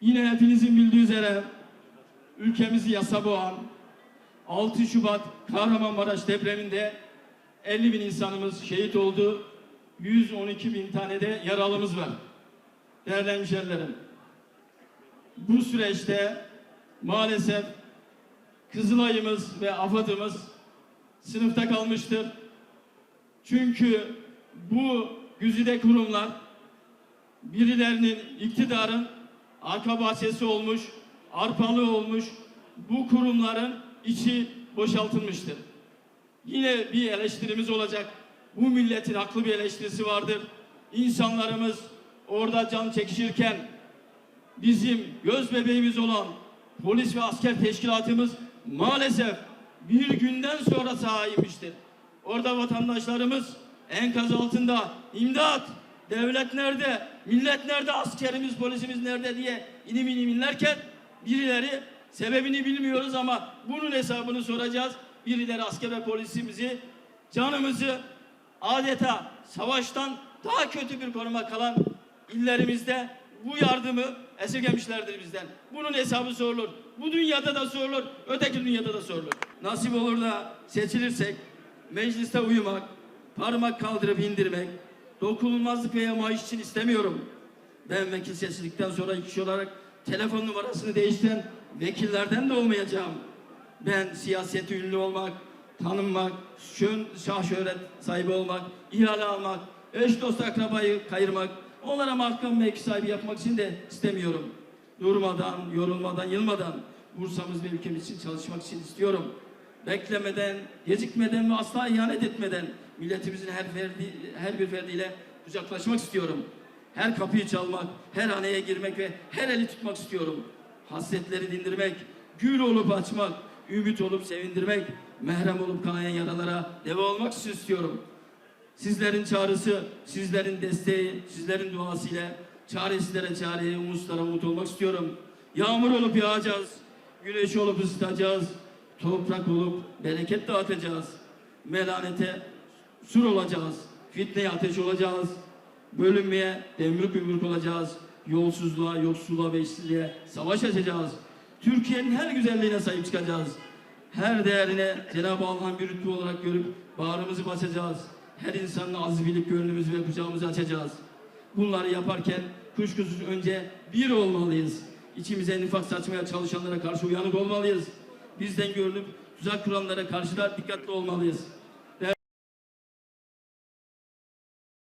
Yine hepinizin bildiği üzere ülkemizi yasa boğan 6 Şubat Kahramanmaraş depreminde 50 bin insanımız şehit oldu. 112 bin tane de yaralımız var. Değerli hemşerilerim, bu süreçte maalesef Kızılay'ımız ve AFAD'ımız sınıfta kalmıştır. Çünkü bu güzide kurumlar birilerinin iktidarın arka bahçesi olmuş, arpalı olmuş, bu kurumların içi boşaltılmıştır. Yine bir eleştirimiz olacak. Bu milletin haklı bir eleştirisi vardır. İnsanlarımız orada can çekişirken bizim göz bebeğimiz olan polis ve asker teşkilatımız maalesef bir günden sonra sahaya inmiştir. Orada vatandaşlarımız enkaz altında imdat, devlet nerede, millet nerede, askerimiz, polisimiz nerede diye inim inim inlerken birileri sebebini bilmiyoruz ama bunun hesabını soracağız. Birileri asker ve polisimizi, canımızı adeta savaştan daha kötü bir konuma kalan illerimizde bu yardımı esirgemişlerdir bizden. Bunun hesabı sorulur. Bu dünyada da sorulur, öteki dünyada da sorulur. Nasip olur da seçilirsek mecliste uyumak, parmak kaldırıp indirmek, dokunulmazlık veya maaş için istemiyorum. Ben vekil seçildikten sonra kişi olarak telefon numarasını değiştiren vekillerden de olmayacağım. Ben siyaseti ünlü olmak, tanınmak, şön, şah şöhret sahibi olmak, ihale almak, eş dost akrabayı kayırmak, onlara makam mevki sahibi yapmak için de istemiyorum. Durmadan, yorulmadan, yılmadan Bursa'mız ve ülkemiz için çalışmak için istiyorum. Beklemeden, gecikmeden ve asla ihanet etmeden milletimizin her ferdi, her bir ferdiyle kucaklaşmak istiyorum. Her kapıyı çalmak, her haneye girmek ve her eli tutmak istiyorum. Hasretleri dindirmek, gül olup açmak, ümit olup sevindirmek, mehrem olup kanayan yaralara deva olmak istiyorum. Sizlerin çağrısı, sizlerin desteği, sizlerin duası ile çaresizlere çareye, umutsuzlara umut olmak istiyorum. Yağmur olup yağacağız, güneş olup ısıtacağız, toprak olup bereket dağıtacağız. Melanete sur olacağız, fitneye ateş olacağız. Bölünmeye demir yumruk olacağız. Yolsuzluğa, yoksulluğa ve işsizliğe savaş açacağız. Türkiye'nin her güzelliğine sahip çıkacağız. Her değerine Cenab-ı Allah'ın bir rütbü olarak görüp bağrımızı basacağız. Her insanla aziz bilip gönlümüzü ve kucağımızı açacağız. Bunları yaparken kuşkusuz önce bir olmalıyız. İçimize nifak saçmaya çalışanlara karşı uyanık olmalıyız. Bizden görünüp tuzak kuranlara karşı da dikkatli olmalıyız.